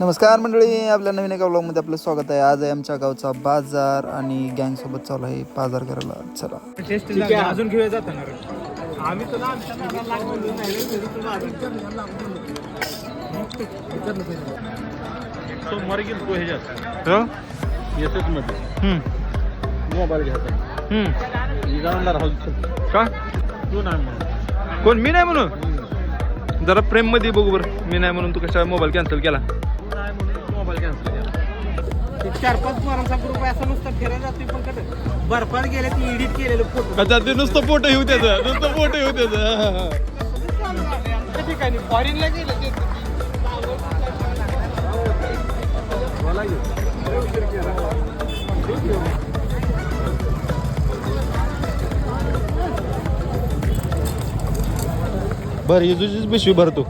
नमस्कार मंडळी आपल्या नवीन एका ब्लॉगमध्ये आपलं स्वागत आहे. आज आहे आमच्या गावचा बाजार आणि गँग सोबत चालू आहे बाजार करायला. चला. ठीक आहे. अजून घेऊया मोबाईल घ्यायचा कोण मी नाही म्हणून? जरा प्रेममध्ये बघू बरं. मी नाही म्हणून तू कशा मोबाईल कॅन्सल केला? मोबाईल कॅन्सल केला. चार पाच पोरांचा ग्रुप आहे असं नुसतं फिरायला जातोय पण कसं बर्फात गेले ती एडिट केलेलं फोटो अच्छा ते नुसतं फोटो येऊ त्याचं नुसतं फोटो येऊ त्याचं. त्या ठिकाणी फॉरेनला गेले ते. बरं ही तुझीच पिशवी भरतो.